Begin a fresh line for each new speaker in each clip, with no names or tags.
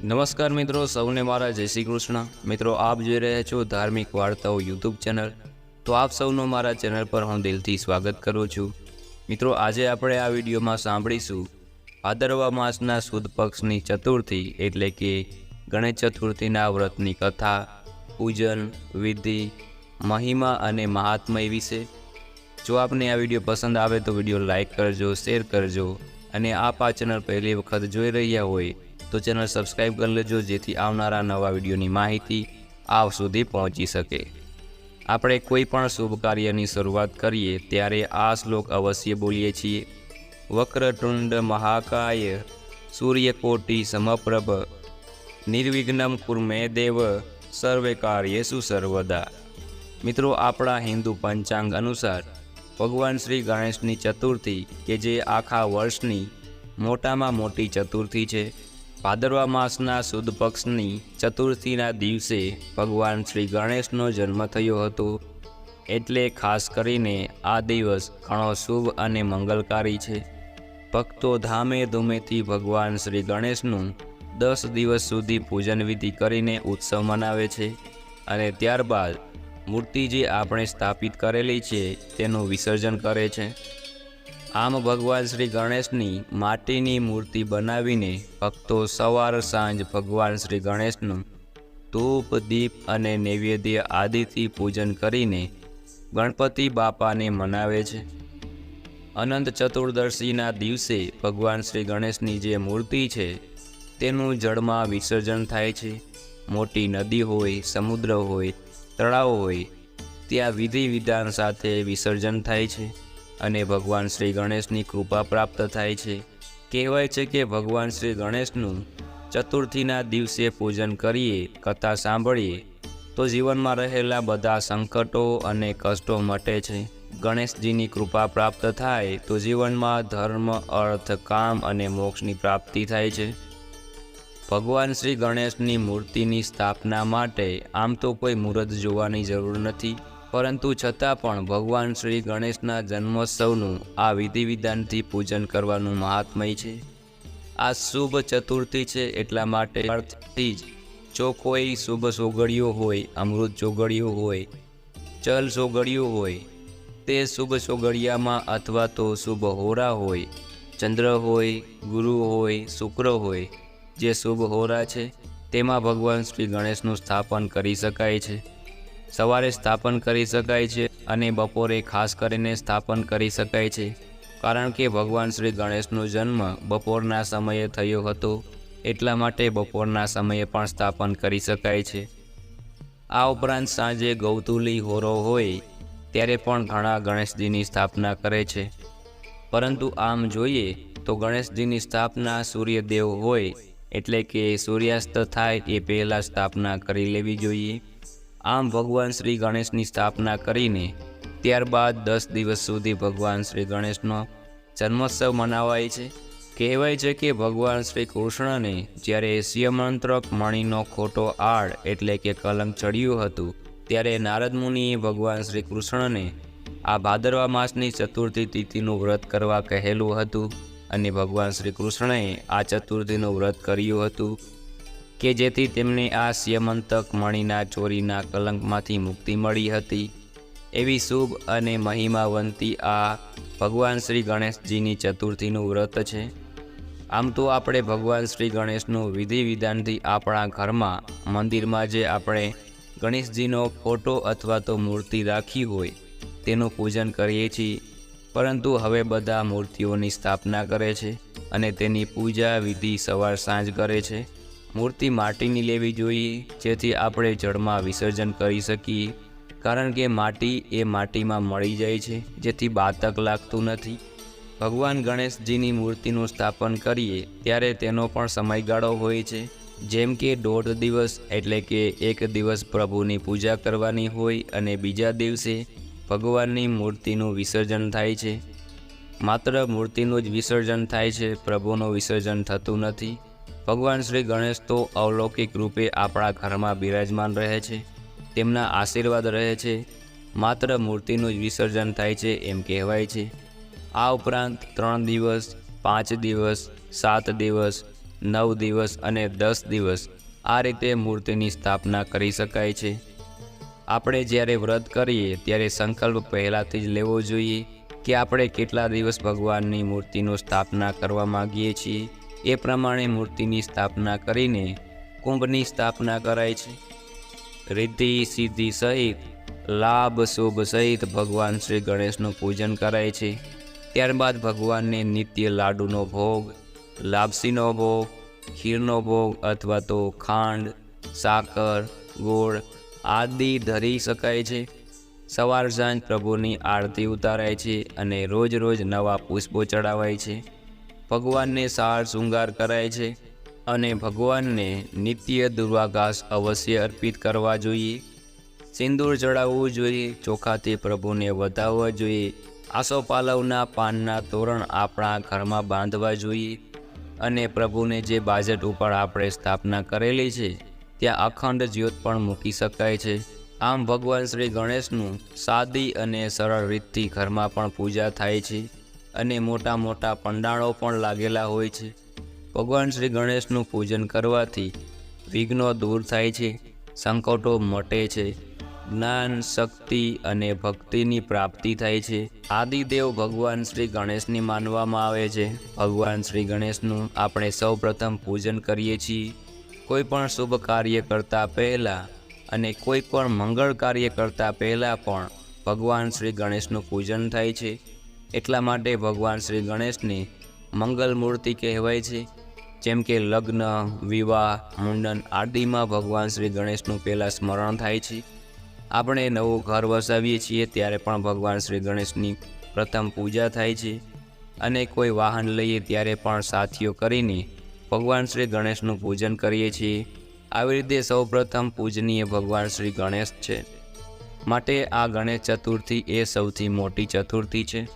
નમસ્કાર મિત્રો, સૌને મારા જય શ્રી કૃષ્ણ. મિત્રો, આપ જોઈ રહ્યા છો ધાર્મિક વાર્તાઓ યુટ્યુબ ચેનલ. તો આપ સૌનો મારા ચેનલ પર હું દિલથી સ્વાગત કરું છું. મિત્રો, આજે આપણે આ વિડીયોમાં સાંભળીશું ભાદરવા માસના સુદ પક્ષની ચતુર્થી એટલે કે ગણેશ ચતુર્થીના વ્રતની કથા, પૂજન, વિધિ, મહિમા અને મહાત્મય વિશે. જો આપને આ વીડિયો પસંદ આવે તો વીડિયો લાઇક કરજો, શેર કરજો અને આપ આ ચેનલ પહેલી વખત જોઈ રહ્યા હોય તો ચેનલ સબસ્ક્રાઈબ કરી લેજો, જેથી આવનારા નવા વિડીયોની માહિતી આપ સુધી પહોંચી શકે. આપણે કોઈ પણ શુભ કાર્યની શરૂઆત કરીએ, ત્યારે આ શ્લોક અવશ્ય બોલીએ છીએ. વક્રતુંડ મહાકાય, સૂર્યકોટી સમપ્રભ, નિર્વિઘ્નમ કુર્મે દેવ, સર્વે કાર્યેષુ સર્વદા. મિત્રો, આપણા હિન્દુ પંચાંગ અનુસાર ભગવાન શ્રી ગણેશની ચતુર્થી, કે જે આખા વર્ષની મોટામાં મોટી ચતુર્થી છે ભાદરવા માસના સુદ પક્ષની ચતુર્થીના દિવસે ભગવાન શ્રી ગણેશનો જન્મ થયો હતો. એટલે ખાસ કરીને આ દિવસ ઘણો શુભ અને મંગલકારી છે. ભક્તો ધામે ધૂમેથી ભગવાન શ્રી ગણેશનું દસ દિવસ સુધી પૂજન વિધિ કરીને ઉત્સવ મનાવે છે અને ત્યારબાદ મૂર્તિ જે આપણે સ્થાપિત કરેલી છે તેનું વિસર્જન કરે છે. આમ ભગવાન શ્રી ગણેશની માટીની મૂર્તિ બનાવીને ભક્તો સવાર સાંજ ભગવાન શ્રી ગણેશનું ધૂપ, દીપ અને નૈવેદ્ય આદિથી પૂજન કરીને ગણપતિ બાપાને મનાવે છે. અનંત ચતુર્દશીના દિવસે ભગવાન શ્રી ગણેશની જે મૂર્તિ છે, તેનું જળમાં વિસર્જન થાય છે. મોટી નદી હોય, સમુદ્ર હોય, તળાવ હોય, ત્યાં વિધિ વિધાન સાથે વિસર્જન થાય છે. અને ભગવાન શ્રી ગણેશની કૃપા પ્રાપ્ત થાય છે. કહેવાય છે કે ભગવાન શ્રી ગણેશનું ચતુર્થીના દિવસે પૂજન કરીએ, કથા સાંભળીએ, તો જીવનમાં રહેલા બધા સંકટો અને કષ્ટો મટે છે. ગણેશજીની કૃપા પ્રાપ્ત થાય તો જીવનમાં ધર્મ, અર્થ, કામ અને મોક્ષની પ્રાપ્તિ થાય છે. ભગવાન શ્રી ગણેશની મૂર્તિની સ્થાપના માટે આમ તો કોઈ મુહૂર્ત જોવાની જરૂર નથી. પરંતુ છતાં પણ ભગવાન શ્રી ગણેશના જન્મોત્સવનું આ વિધિ વિધાનથી પૂજન કરવાનું મહાત્મય છે. આ શુભ ચતુર્થી છે એટલા માટે અર્થથી જ કોઈ શુભ સોગડિયો હોય, અમૃત ચોગડિયો હોય, ચલ સોગડિયો હોય, તે શુભ સોગડિયામાં અથવા તો શુભ હોરા હોય, ચંદ્ર હોય, ગુરુ હોય, શુક્ર હોય, જે શુભ હોરા છે, તેમાં ભગવાન શ્રી ગણેશનું સ્થાપન કરી શકાય છે. સવારે સ્થાપન કરી શકાય છે અને બપોરે ખાસ કરીને સ્થાપન કરી શકાય છે. કારણ કે ભગવાન શ્રી ગણેશનો જન્મ બપોરના સમયે થયો હતો, એટલા માટે બપોરના સમયે પણ સ્થાપન કરી શકાય છે. આ ઉપરાંત સાંજે ગૌતુલી હોરો હોય, ત્યારે પણ ઘણા ગણેશજીની સ્થાપના કરે છે. પરંતુ આમ જોઈએ, તો ગણેશજીની સ્થાપના સૂર્યદેવ હોય, એટલે કે સૂર્યાસ્ત થાય એ પહેલાં સ્થાપના કરી લેવી જોઈએ. આમ ભગવાન શ્રી ગણેશની સ્થાપના કરીને ત્યારબાદ દસ દિવસ સુધી ભગવાન શ્રી ગણેશનો જન્મોત્સવ મનાવાય છે. કહેવાય છે કે ભગવાન શ્રી કૃષ્ણને જ્યારે સ્યમંત્રક મણીનો ખોટો આડ એટલે કે કલંક ચડ્યું હતું, ત્યારે નારદ મુનિએ ભગવાન શ્રી કૃષ્ણને આ ભાદરવા માસની ચતુર્થી તિથિનું વ્રત કરવા કહેલું હતું અને ભગવાન શ્રી કૃષ્ણએ આ ચતુર્થીનું વ્રત કર્યું હતું. કે જેથી તેમને આ સ્યમંતક મણીના ચોરીના કલંકમાંથી મુક્તિ મળી હતી. એવી શુભ અને મહિમાવંતી આ ભગવાન શ્રી ગણેશજીની ચતુર્થીનું વ્રત છે. આમ તો આપણે ભગવાન શ્રી ગણેશનું વિધિ વિધાનથી આપણા ઘરમાં, મંદિરમાં જે આપણે ગણેશજીનો ફોટો અથવા તો મૂર્તિ રાખી હોય, તેનું પૂજન કરીએ છીએ. પરંતુ હવે બધા મૂર્તિઓની સ્થાપના કરે છે અને તેની પૂજા વિધિ સવાર સાંજ કરે છે. મૂર્તિ માટીની લેવી જોઈએ, જેથી આપણે જળમાં વિસર્જન કરી શકીએ. કારણ કે માટી એ માટીમાં મળી જાય છે, જેથી બાતક લાગતું નથી. ભગવાન ગણેશજીની મૂર્તિનું સ્થાપન કરીએ, ત્યારે તેનો પણ સમયગાળો હોય છે. જેમ કે દોઢ દિવસ એટલે કે એક દિવસ પ્રભુની પૂજા કરવાની હોય અને બીજા દિવસે ભગવાનની મૂર્તિનું વિસર્જન થાય છે. માત્ર મૂર્તિનું જ વિસર્જન થાય છે, પ્રભુનું વિસર્જન થતું નથી. ભગવાન શ્રી ગણેશ તો અવલૌકિક રૂપે આપણા ઘરમાં બિરાજમાન રહે છે, તેમના આશીર્વાદ રહે છે, માત્ર મૂર્તિનું જ વિસર્જન થાય છે એમ કહેવાય છે. આ ઉપરાંત ત્રણ દિવસ, પાંચ દિવસ, સાત દિવસ, નવ દિવસ અને દસ દિવસ આ રીતે મૂર્તિની સ્થાપના કરી શકાય છે. આપણે જ્યારે વ્રત કરીએ ત્યારે સંકલ્પ પહેલાંથી જ લેવો જોઈએ કે આપણે કેટલા દિવસ ભગવાનની મૂર્તિનું સ્થાપના કરવા માગીએ છીએ. એ પ્રમાણે મૂર્તિની સ્થાપના કરીને કુંભની સ્થાપના કરાય છે. રિદ્ધિ, સિદ્ધિ સહિત લાભ, શુભ સહિત ભગવાન શ્રી ગણેશનું પૂજન કરાય છે. ત્યારબાદ ભગવાનને નિત્ય લાડુનો ભોગ, લાપસીનો ભોગ, ખીરનો ભોગ અથવા તો ખાંડ, સાકર, ગોળ આદિ ધરી શકાય છે. સવાર સાંજ પ્રભુની આરતી ઉતારાય છે અને રોજ રોજ નવા પુષ્પો ચડાવાય છે. ભગવાનને સાર શૃંગાર કરાય છે અને ભગવાનને નિત્ય દુર્વાઘાસ અવશ્ય અર્પિત કરવા જોઈએ. સિંદૂર ચડાવવું જોઈએ ચોખાથી પ્રભુને વધાવવા જોઈએ. આસોપાલવના પાનના તોરણ આપણા ઘરમાં બાંધવા જોઈએ અને પ્રભુને જે બાજટ ઉપર આપણે સ્થાપના કરેલી છે, ત્યાં અખંડ જ્યોત પણ મૂકી શકાય છે. આમ ભગવાન શ્રી ગણેશનું સાદી અને સરળ રીતથી ઘરમાં પણ પૂજા થાય છે. અને મોટા મોટા પંડાળો પણ લાગેલા હોય છે. ભગવાન શ્રી ગણેશનું પૂજન કરવાથી વિઘ્નો દૂર થાય છે, સંકટો મટે છે, જ્ઞાન, શક્તિ અને ભક્તિની પ્રાપ્તિ થાય છે. આદિદેવ ભગવાન શ્રી ગણેશની માનવામાં આવે છે. ભગવાન શ્રી ગણેશનું આપણે સૌ પ્રથમ પૂજન કરીએ છીએ. કોઈ પણ શુભ કાર્ય કરતાં પહેલાં અને કોઈ પણ મંગળ કાર્ય કરતાં પહેલાં પણ ભગવાન શ્રી ગણેશનું પૂજન થાય છે. એટલા માટે ભગવાન શ્રી ગણેશની મંગલ મૂર્તિ કહેવાય છે. જેમ કે લગ્ન, વિવાહ, મુંડન આદિમાં ભગવાન શ્રી ગણેશનું પહેલાં સ્મરણ થાય છે. આપણે નવું ઘર વસાવીએ છીએ ત્યારે પણ ભગવાન શ્રી ગણેશની પ્રથમ પૂજા થાય છે. અને કોઈ વાહન લઈએ ત્યારે પણ સાથીઓ કરીને ભગવાન શ્રી ગણેશનું પૂજન કરીએ છીએ. આવી રીતે સૌ પ્રથમ પૂજનીય ભગવાન શ્રી ગણેશ છે. માટે આ ગણેશ ચતુર્થી એ સૌથી મોટી ચતુર્થી છે.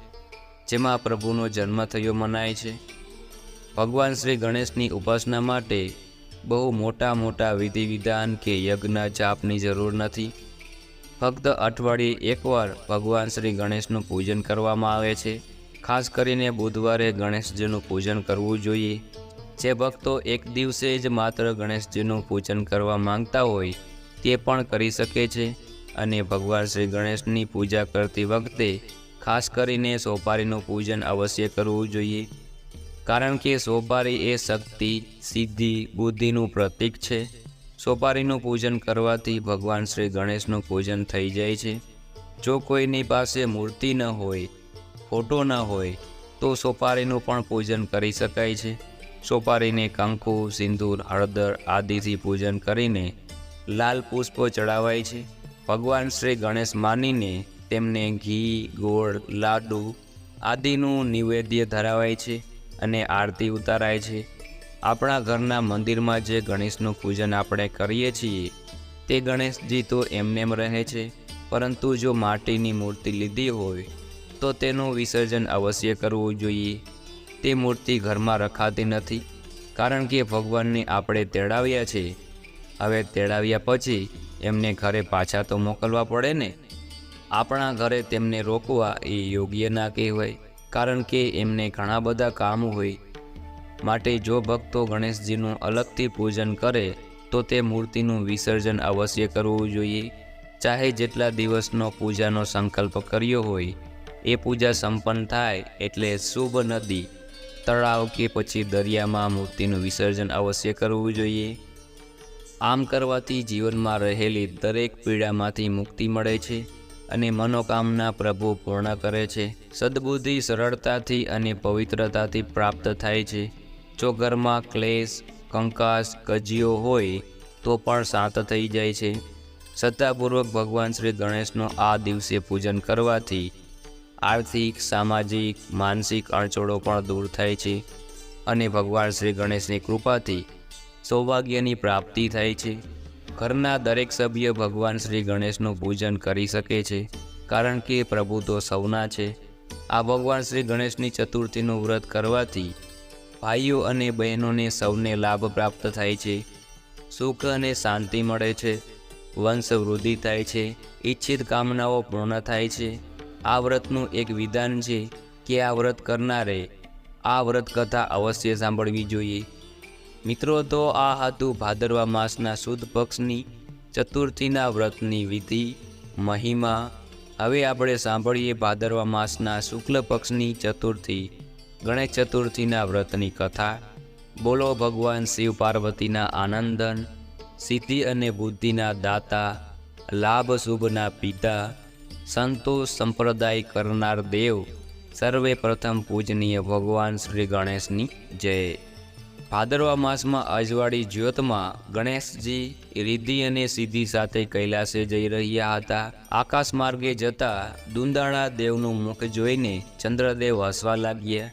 જેમાં પ્રભુનો જન્મ થયો મનાય છે. ભગવાન શ્રી ગણેશની ઉપાસના માટે બહુ મોટા મોટા વિધિ વિધાન કે યજ્ઞ જાપની જરૂર નથી. ફક્ત અઠવાડિયે એકવાર ભગવાન શ્રી ગણેશનું પૂજન કરવામાં આવે છે. ખાસ કરીને બુધવારે ગણેશજીનું પૂજન કરવું જોઈએ. જે ભક્તો એક દિવસે જ માત્ર ગણેશજીનું પૂજન કરવા માંગતા હોય, તે પણ કરી શકે છે. અને ભગવાન શ્રી ગણેશની પૂજા કરતી વખતે ખાસ કરીને સોપારીનું પૂજન અવશ્ય કરવું જોઈએ, કારણ કે સોપારી એ શક્તિ, સિદ્ધિ, બુદ્ધિનું પ્રતીક છે. સોપારીનું પૂજન કરવાથી ભગવાન શ્રી ગણેશનું પૂજન થઈ જાય છે. જો કોઈની પાસે મૂર્તિ ન હોય, ફોટો ન હોય, તો સોપારીનું પણ પૂજન કરી શકાય છે. સોપારીને કંકુ, સિંદૂર, હળદર આદિથી પૂજન કરીને લાલ પુષ્પો ચડાવાય છે. ભગવાન શ્રી ગણેશ માનીને તેમને ઘી, ગોળ, લાડુ આદિનું નિવેદ્ય ધરાવાય છે અને આરતી ઉતારાય છે. આપણા ઘરના મંદિરમાં જે ગણેશનું પૂજન આપણે કરીએ છીએ, તે ગણેશજી તો એમનેમ રહે છે, પરંતુ જો માટીની મૂર્તિ લીધી હોય, તો તેનું વિસર્જન અવશ્ય કરવું જોઈએ. તે મૂર્તિ ઘરમાં રખાતી નથી, કારણ કે ભગવાનને આપણે તેડાવ્યા છે. હવે તેડાવ્યા પછી એમને ઘરે પાછા તો મોકલવા પડે ને? આપણા ઘરે તેમને રોકવા એ યોગ્ય ના કહેવાય, કારણ કે એમને ઘણા બધા કામ હોય. માટે જો ભક્તો ગણેશજીનું અલગથી પૂજન કરે, તો તે મૂર્તિનું વિસર્જન અવશ્ય કરવું જોઈએ. ચાહે જેટલા દિવસનો પૂજાનો સંકલ્પ કર્યો હોય, એ પૂજા સંપન્ન થાય એટલે શુભ નદી, તળાવ કે પછી દરિયામાં મૂર્તિનું વિસર્જન અવશ્ય કરવું જોઈએ. આમ કરવાથી જીવનમાં રહેલી દરેક પીડામાંથી મુક્તિ મળે છે. અને મનોકામના પ્રભુ પૂર્ણ કરે છે. સદબુદ્ધિ સરળતાથી અને પવિત્રતાથી પ્રાપ્ત થાય છે. જો ઘરમાં ક્લેશ, કંકાસ કજીઓ હોય, તો પણ શાંત થઈ જાય છે. સત્તાપૂર્વક ભગવાન શ્રી ગણેશનો આ દિવસે પૂજન કરવાથી આર્થિક, સામાજિક, માનસિક અડચણો પણ દૂર થાય છે અને ભગવાન શ્રી ગણેશની કૃપાથી સૌભાગ્યની પ્રાપ્તિ થાય છે. ઘરના દરેક સભ્ય ભગવાન શ્રી ગણેશનું પૂજન કરી શકે છે, કારણ કે પ્રભુ તો સૌના છે. આ ભગવાન શ્રી ગણેશની ચતુર્થીનું વ્રત કરવાથી ભાઈઓ અને બહેનોને સૌને લાભ પ્રાપ્ત થાય છે. સુખ અને શાંતિ મળે છે. વંશ વૃદ્ધિ થાય છે. ઈચ્છિત કામનાઓ પૂર્ણ થાય છે. આ વ્રતનું એક વિધાન છે કે આ વ્રત કરનારે આ વ્રત કથા અવશ્ય સાંભળવી જોઈએ. મિત્રો, તો આ હતું ભાદરવા માસના સુદ પક્ષની ચતુર્થીના વ્રતની વિધિ, મહિમા. હવે આપણે સાંભળીએ ભાદરવા માસના શુક્લ પક્ષની ચતુર્થી, ગણેશ ચતુર્થીના વ્રતની કથા. બોલો ભગવાન શિવ પાર્વતીના આનંદન, સિદ્ધિ અને બુદ્ધિના દાતા, લાભ શુભના પિતા સંતોષ સંપ્રદાય કરનાર દેવ. સર્વે પ્રથમ પૂજનીય ભગવાન શ્રી ગણેશની જય. ભાદરવા માસમાં અજવાળી જ્યોતમાં ગણેશજી રિદ્ધિ અને સિદ્ધિ સાથે કૈલાસે જઈ રહ્યા હતા. આકાશ માર્ગે જતા દુંદાળા દેવનું મુખ જોઈને ચંદ્રદેવ હસવા લાગ્યા.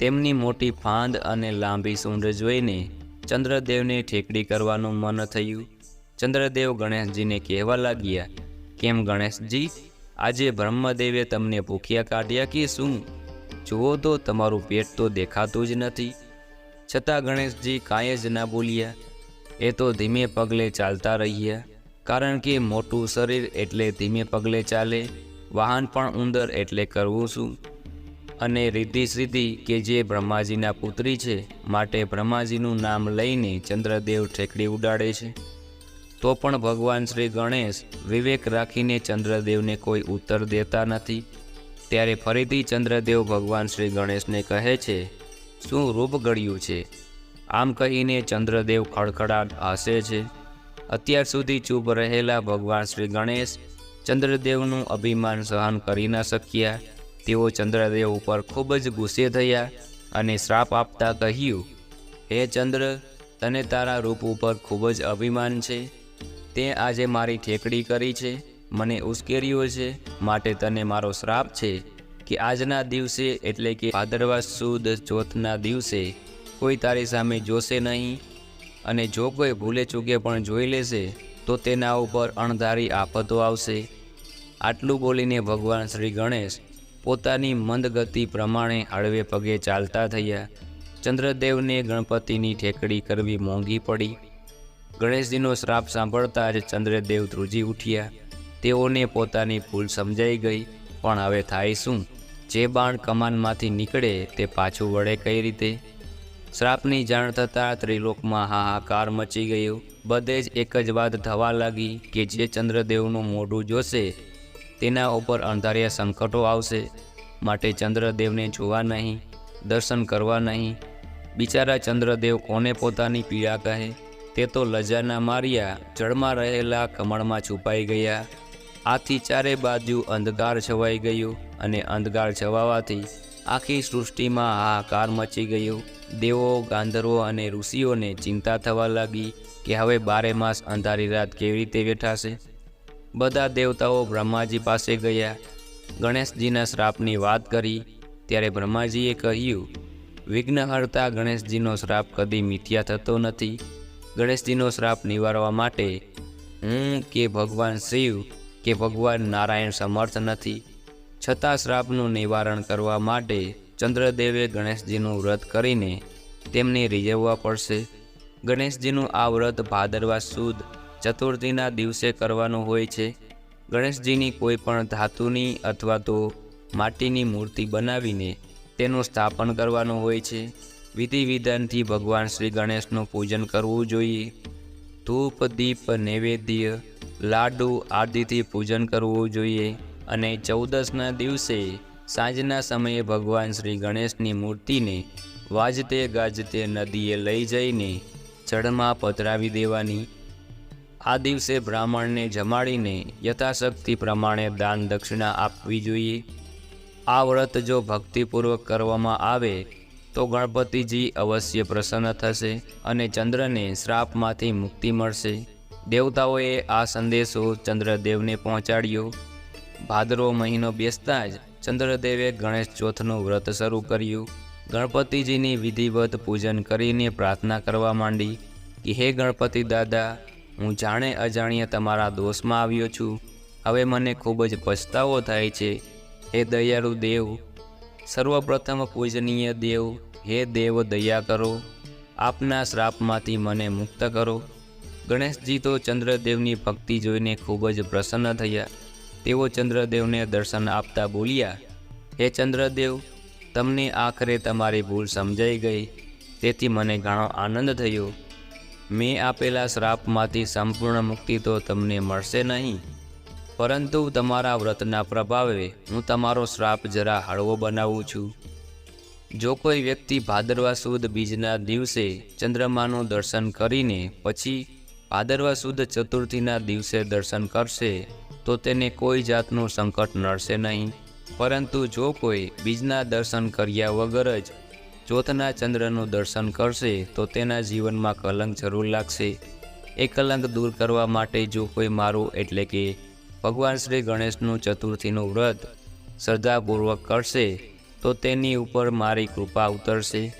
તેમની મોટી ફાંદ અને લાંબી સૂંઢ જોઈને ચંદ્રદેવને ઠેકડી કરવાનું મન થયું. ચંદ્રદેવ ગણેશજીને કહેવા લાગ્યા, કેમ ગણેશજી, આજે બ્રહ્મદેવે તમને ભૂખ્યા કાઢ્યા કે શું? જુઓ તો, તમારું પેટ તો દેખાતું જ નથી. છતાં ગણેશજી કાંઈ જ ના બોલ્યા. એ તો ધીમે પગલે ચાલતા રહ્યા. કારણ કે મોટું શરીર એટલે ધીમે પગલે ચાલે, વાહન પણ ઉંદર એટલે કરવું શું? અને રિદ્ધિ સિદ્ધિ કે જે બ્રહ્માજીના પુત્રી છે, માટે બ્રહ્માજીનું નામ લઈને ચંદ્રદેવ ઠેકડી ઉડાડે છે. તો પણ ભગવાન શ્રી ગણેશ વિવેક રાખીને ચંદ્રદેવને કોઈ ઉત્તર દેતા નથી. ત્યારે ફરીથી ચંદ્રદેવ ભગવાન શ્રી ગણેશને કહે છે શું રૂપ ગળ્યું છે? આમ કહીને ચંદ્રદેવ ખડખડાટ હસે છે. અત્યાર સુધી ચૂપ રહેલા ભગવાન શ્રી ગણેશ ચંદ્રદેવનું અભિમાન સહન કરી ન શક્યા. તેઓ ચંદ્રદેવ ઉપર ખૂબ જ ગુસ્સે થયા અને શ્રાપ આપતા કહ્યું, હે ચંદ્ર, તને તારા રૂપ ઉપર ખૂબ જ અભિમાન છે. તે આજે મારી ઠેકડી કરી છે. મને ઉશ્કેર્યો છે. માટે તને મારો શ્રાપ છે. કે આજના દિવસે એટલે કે ભાદરવા સુદ ચોથના દિવસે કોઈ તારી સામે જોશે નહીં અને જો કોઈ ભૂલે ચૂકે પણ જોઈ લેશે, તો તેના ઉપર અણધારી આફતો આવશે. આટલું બોલીને ભગવાન શ્રી ગણેશ પોતાની મંદ ગતિ પ્રમાણે હળવે પગે ચાલતા થયા. ચંદ્રદેવને ગણપતિની ઠેકડી કરવી મોંઘી પડી. ગણેશજીનો શ્રાપ સાંભળતા જ ચંદ્રદેવ ધ્રુજી ઉઠ્યા. તેઓને પોતાની ભૂલ સમજાઈ ગઈ. પણ હવે થાય શું? જે બાણ કમાનમાંથી નીકળે તે પાછું વળે કઈ રીતે? શ્રાપની જાણ થતાં ત્રિલોકમાં હાહાકાર મચી ગયો. બધે જ એક જ વાત થવા લાગી કે જે ચંદ્રદેવનું મોઢું જોશે, તેના ઉપર અંધારિયા સંકટો આવશે. માટે ચંદ્રદેવને જોવા નહીં, દર્શન કરવા નહીં. બિચારા ચંદ્રદેવ કોને પોતાની પીડા કહે? તે તો લજાના માર્યા જળમાં રહેલા કમળમાં છુપાઈ ગયા. આથી ચારે બાજુ અંધકાર છવાઈ ગયો અને અંધકાર છવાવાથી આખી સૃષ્ટિમાં હાહાકાર મચી ગયો. દેવો, ગાંધર્વો અને ઋષિઓને ચિંતા થવા લાગી કે હવે બારે માસ અંધારી રાત કેવી રીતે વેઠાશે? બધા દેવતાઓ બ્રહ્માજી પાસે ગયા. ગણેશજીના શ્રાપની વાત કરી. ત્યારે બ્રહ્માજીએ કહ્યું, વિઘ્નહર્તા ગણેશજીનો શ્રાપ કદી મિથ્યા થતો નથી. ગણેશજીનો શ્રાપ નિવારવા માટે હું કે ભગવાન શિવ કે ભગવાન નારાયણ સમર્થ નથી. છતાં શ્રાપનું નિવારણ કરવા માટે ચંદ્રદેવે ગણેશજીનું વ્રત કરીને તેમને રીઝવવા પડશે. ગણેશજીનું આ વ્રત ભાદરવા સુદ, ચતુર્થીના દિવસે કરવાનું હોય છે. ગણેશજીની કોઈ પણ ધાતુની અથવા તો માટીની મૂર્તિ બનાવીને તેનું સ્થાપન કરવાનું હોય છે. વિધિ વિધાનથી ભગવાન શ્રી ગણેશનું પૂજન કરવું જોઈએ. ધૂપ, દીપ, નૈવેદ્ય લાડુ આદિથી પૂજન કરવું જોઈએ અને ચૌદસના દિવસે સાંજના સમયે ભગવાન શ્રી ગણેશની મૂર્તિને વાજતે ગાજતે નદીએ લઈ જઈને જળમાં પધરાવી દેવાની. આ દિવસે બ્રાહ્મણને જમાડીને યથાશક્તિ પ્રમાણે દાન દક્ષિણા આપવી જોઈએ. આ વ્રત જો ભક્તિપૂર્વક કરવામાં આવે, તો ગણપતિજી અવશ્ય પ્રસન્ન થશે અને ચંદ્રને શ્રાપમાંથી મુક્તિ મળશે. દેવતાઓએ આ સંદેશો ચંદ્રદેવને પહોંચાડ્યો. ભાદરવો મહિનો બેસતા જ ચંદ્રદેવે ગણેશ ચોથનું વ્રત શરૂ કર્યું. ગણપતિજીની વિધિવત પૂજન કરીને પ્રાર્થના કરવા માંડી કે, હે ગણપતિ દાદા, હું જાણે અજાણ્યે તમારા દોષમાં આવ્યો છું. હવે મને ખૂબ જ પછતાવો થાય છે. હે દયાળુ દેવ, સર્વપ્રથમ પૂજનીય દેવ, હે દેવ દયા કરો. આપના શ્રાપમાંથી મને મુક્ત કરો. ગણેશજી તો ચંદ્રદેવની ભક્તિ જોઈને ખૂબ જ પ્રસન્ન થયા. તેઓ ચંદ્રદેવને દર્શન આપતા બોલ્યા, હે ચંદ્રદેવ, તમને આખરે તમારી ભૂલ સમજાઈ ગઈ. તેથી મને ઘણો આનંદ થયો. મેં આપેલા શ્રાપમાંથી સંપૂર્ણ મુક્તિ તો તમને મળશે નહીં. પરંતુ તમારા વ્રતના પ્રભાવે હું તમારો શ્રાપ જરા હળવો બનાવું છું. જો કોઈ વ્યક્તિ ભાદરવા સુદ બીજના દિવસે ચંદ્રમાનું દર્શન કરીને પછી ભાદરવા સુદ ચતુર્થીના દિવસે દર્શન કરશે, તો તેને કોઈ જાતનું સંકટ નડશે નહીં. પરંતુ જો કોઈ બીજના દર્શન કર્યા વગર જ ચોથના ચંદ્રનું દર્શન કરશે, તો તેના જીવનમાં કલંક જરૂર લાગશે. એ કલંક દૂર કરવા માટે જો કોઈ મારું, એટલે કે ભગવાન શ્રી ગણેશનું ચતુર્થીનું વ્રત શ્રદ્ધાપૂર્વક કરશે, તો તેની ઉપર મારી કૃપા ઉતરશે.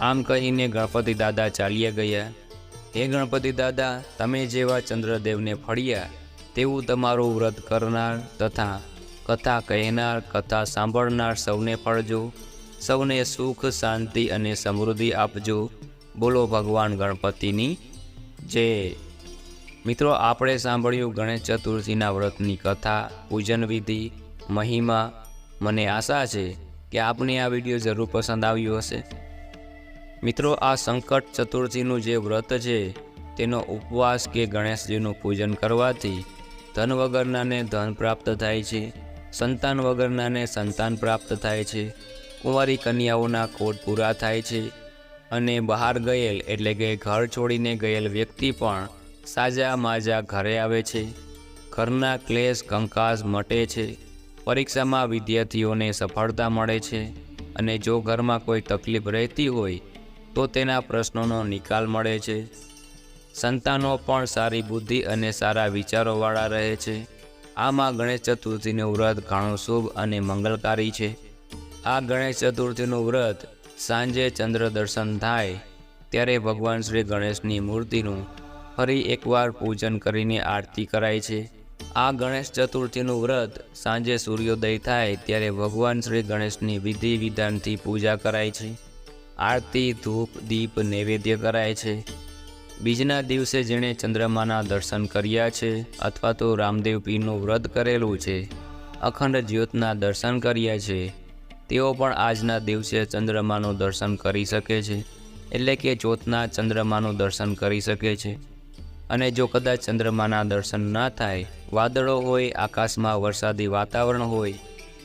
આમ કહીને ગણપતિ દાદા ચાલ્યા ગયા. હે ગણપતિ દાદા, તમે જેવા ચંદ્રદેવને ફળ્યા, તેવું તમારું વ્રત કરનાર તથા કથા કહેનાર, કથા સાંભળનાર સૌને ફળજો. સૌને સુખ, શાંતિ અને સમૃદ્ધિ આપજો. બોલો ભગવાન ગણપતિની જય. મિત્રો, આપણે સાંભળ્યું ગણેશ ચતુર્થીના વ્રતની કથા, પૂજન વિધિ, મહિમા. મને આશા છે કે આપને આ વીડિયો જરૂર પસંદ આવ્યો હશે. મિત્રો, આ સંકટ ચતુર્થીનું જે વ્રત છે, તેનો ઉપવાસ કે ગણેશજીનું પૂજન કરવાથી ધન વગરનાને ધન પ્રાપ્ત થાય છે, સંતાન વગરનાને સંતાન પ્રાપ્ત થાય છે, કુંવારી કન્યાઓના કોટ પૂરા થાય છે અને બહાર ગયેલ, એટલે કે ઘર છોડીને ગયેલ વ્યક્તિ પણ સાજા માજા ઘરે આવે છે. ઘરના ક્લેશ, કંકાસ મટે છે, પરીક્ષામાં વિદ્યાર્થીઓને સફળતા મળે છે અને જો ઘરમાં કોઈ તકલીફ રહેતી હોય તો તેના પ્રશ્નોનો નિકાલ મળે છે. સંતાનો પણ સારી બુદ્ધિ અને સારા વિચારોવાળા રહે છે. આમાં ગણેશ ચતુર્થીનું વ્રત ઘણું શુભ અને મંગલકારી છે. આ ગણેશ ચતુર્થીનું વ્રત સાંજે ચંદ્ર દર્શન થાય, ત્યારે ભગવાન શ્રી ગણેશની મૂર્તિનું ફરી એકવાર પૂજન કરીને આરતી કરાય છે. આ ગણેશ ચતુર્થીનું વ્રત સાંજે સૂર્યોદય થાય, ત્યારે ભગવાન શ્રી ગણેશની વિધિ વિધાનથી પૂજા કરાય છે. આરતી, ધૂપ, દીપ, નૈવેદ્ય કરાય છે. બીજના દિવસે જેણે ચંદ્રમાના દર્શન કર્યા છે અથવા તો રામદેવ પીરનું વ્રત કરેલું છે, અખંડ જ્યોતના દર્શન કર્યા છે. તેઓ પણ આજના દિવસે ચંદ્રમાનું દર્શન કરી શકે છે, એટલે કે ચોથના ચંદ્રમાનું દર્શન કરી શકે છે. અને જો કદાચ ચંદ્રમાના દર્શન ના થાય, વાદળો હોય, આકાશમાં વરસાદી વાતાવરણ હોય,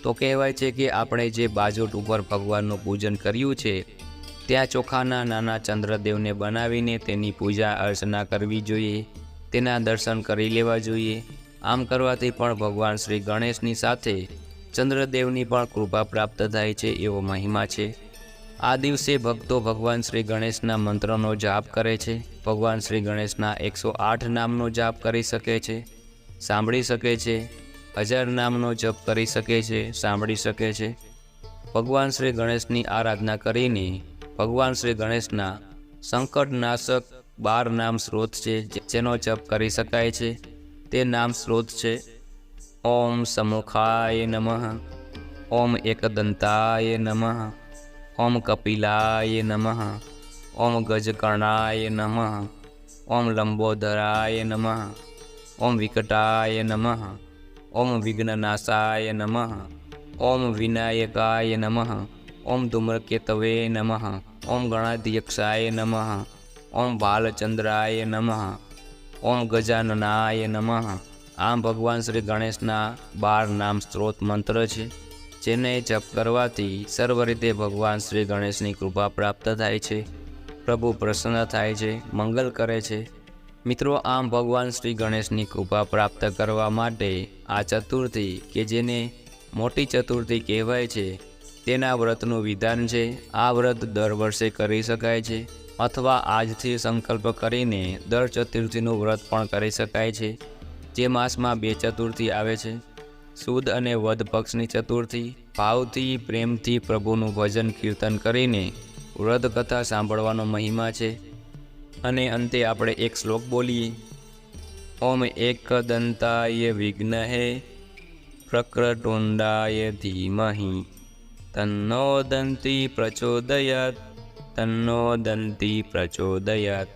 તો કહેવાય છે કે આપણે જે બાજોટ ઉપર ભગવાનનું પૂજન કર્યું છે ત્યાં ચોખાના નાના ચંદ્રદેવને બનાવીને તેની પૂજા અર્ચના કરવી જોઈએ, તેના દર્શન કરી લેવા જોઈએ. આમ કરવાથી પણ ભગવાન શ્રી ગણેશની સાથે ચંદ્રદેવની પણ કૃપા પ્રાપ્ત થાય છે એવો મહિમા છે. આ દિવસે ભક્તો ભગવાન શ્રી ગણેશના મંત્રનો જાપ કરે છે. ભગવાન શ્રી ગણેશના એકસો આઠ નામનો જાપ કરી શકે છે, સાંભળી શકે છે, હજાર નામનો જપ કરી શકે છે, સાંભળી શકે છે. ભગવાન શ્રી ગણેશની આરાધના કરીને ભગવાન શ્રી ગણેશના સંકટનાશક બાર નામ સ્ત્રોત છે, જેનો જપ કરી શકાય છે. તે નામ સ્ત્રોત છે, ઓમ સમુખાય નમઃ, ઓમ એકદંતાય નમઃ, ઓમ કપિલાય નમઃ, ઓમ ગજકર્ણાય નમઃ, ઓમ લંબોદરાય નમઃ, ઓમ વિકટાય નમઃ, ઓમ વિઘ્નનાશાય નમઃ, ઓમ વિનાયકાય નમઃ ઓમ ધૂમ્રકેતવે નમઃ. ઓમ ગણાધ્યક્ષાય નમઃ. ઓમ બાલચંદ્રાય નમઃ. ઓમ ગજાનનાય નમઃ. આમ ભગવાન શ્રી ગણેશના બાર નામ સ્ત્રોત મંત્ર છે, જેને જપ કરવાથી સર્વ રીતે ભગવાન શ્રી ગણેશની કૃપા પ્રાપ્ત થાય છે, પ્રભુ પ્રસન્ન થાય છે, મંગલ કરે છે. મિત્રો, આમ ભગવાન શ્રી ગણેશની કૃપા પ્રાપ્ત કરવા માટે આ ચતુર્થી, કે જેને મોટી ચતુર્થી કહેવાય છે તેના વ્રતનું વિધાન છે. આ વ્રત દર વર્ષે કરી શકાય છે અથવા આજથી સંકલ્પ કરીને દર ચતુર્થીનું વ્રત પણ કરી શકાય છે. જે માસમાં બે ચતુર્થી આવે છે. સુદ અને વધ પક્ષની ચતુર્થી, ભાવથી, પ્રેમથી પ્રભુનું ભજન કીર્તન કરીને વ્રત કથા સાંભળવાનો મહિમા છે. અને અંતે આપણે એક શ્લોક બોલીએ. ઓમ એકદંતાય વિઘ્નહે પ્રકૃટુંડાય ધીમહિ તન્નો દંતી પ્રચોદયાત તન્નો દંતી પ્રચોદયાત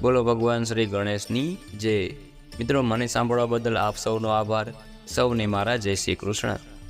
બોલો ભગવાન શ્રી ગણેશની જય મિત્રો મને સાંભળવા બદલ આપ સૌનો આભાર. સૌને મારા જય શ્રી કૃષ્ણ.